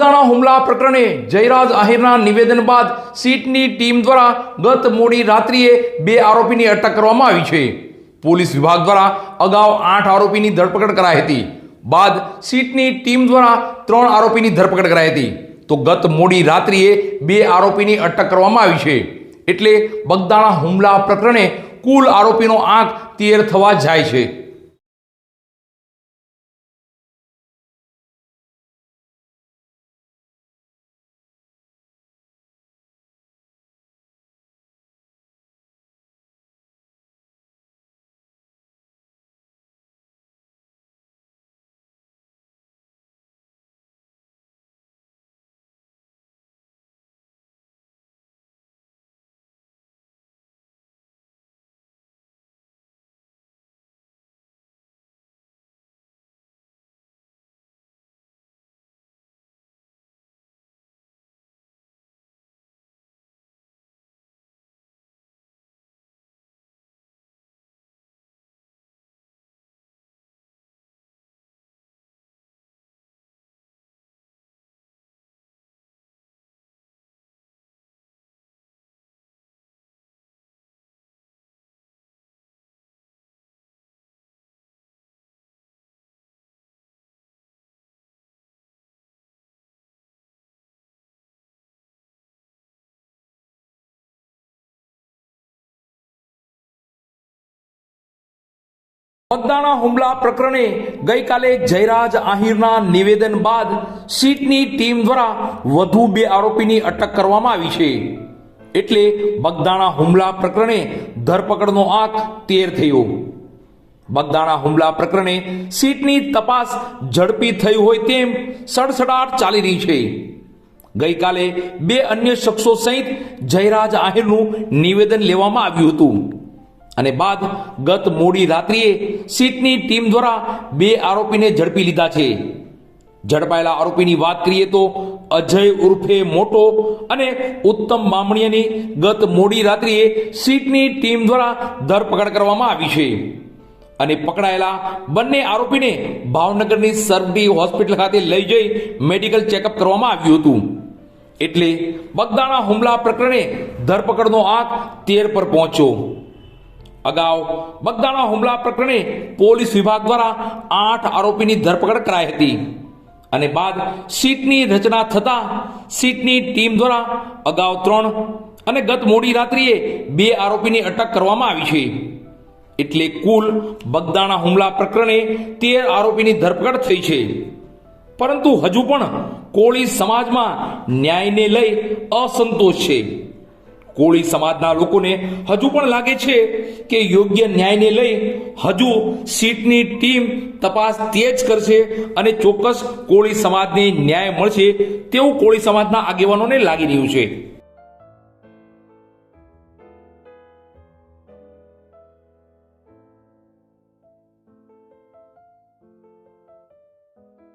બગદાણા હુમલા પ્રકરણે જયરાજ આહિરના નિવેદન બાદ સીટની ટીમ દ્વારા ગત મોડી રાત્રિએ બે આરોપીની અટક કરવામાં આવી છે. પોલીસ વિભાગ દ્વારા અગાઉ આઠ આરોપીની ધરપકડ કરાઈ હતી. બાદ સીટની ટીમ દ્વારા ત્રણ આરોપીની ધરપકડ કરાઈ હતી. તો ગત મોડી રાત્રિએ બે આરોપીની અટક કરવામાં આવી છે. એટલે બગદાણા હુમલા પ્રકરણે કુલ આરોપીનો આંક તેર થવા જાય છે. બગદાણા હુમલા પ્રકરણે ગઈકાલે જયરાજ આહિરના નિવેદન બાદ સીટની ટીમ દ્વારા વધુ બે આરોપીની અટક કરવામાં આવી છે. એટલે બગદાણા હુમલા પ્રકરણે ધરપકડનો આંક તેર થયો. બગદાણા હુમલા પ્રકરણે સીટની તપાસ ઝડપી થઈ હોય તેમ સડસડાટ ચાલી રહી છે. ગઈકાલે બે અન્ય શખ્સો સહિત જયરાજ આહિરનું નિવેદન લેવામાં આવ્યું હતું. અને બાદ ગત મોડી રાત્રિએ સીટની ટીમ દ્વારા બે આરોપીને ઝડપી લીધા છે. ઝડપાયેલા આરોપીની વાત કરીએ તો અજય ઉર્ફે મોટો અને ઉત્તમ બામણીયાની ગત મોડી રાત્રિએ સીટની ટીમ દ્વારા ધરપકડ કરવામાં આવી છે. અને પકડાયેલા બંને આરોપીને ભાવનગરની સરડી હોસ્પિટલ ખાતે લઈ જઈ મેડિકલ ચેકઅપ કરવામાં આવ્યું હતું. એટલે બગદાણા હુમલા પ્રકરણે ધરપકડનો આંક તેર પર પહોંચ્યો. અગાઉ બગદાણા હુમલા પ્રકરણે પોલીસ વિભાગ દ્વારા આઠ આરોપીની ધરપકડ કરાઈ હતી. અને બાદ સીટની રચના થતા સીટની ટીમ દ્વારા અગાઉ ત્રણ અને ગત મોડી રાત્રિએ બે આરોપીની અટક કરવામાં આવી છે. એટલે કુલ બગદાણા હુમલા પ્રકરણે તેર આરોપીની ધરપકડ થઈ છે. પરંતુ હજુ પણ કોળી સમાજમાં ન્યાયને લઈ અસંતોષ છે. કોળી સમાજના લોકોને હજુ પણ લાગે છે કે યોગ્ય ન્યાયને લઈ હજુ સીટની ટીમ તપાસ તેજ કરશે અને ચોક્કસ કોળી સમાજને ન્યાય મળશે તેવું કોળી સમાજના આગેવાનોને લાગી રહ્યું છે.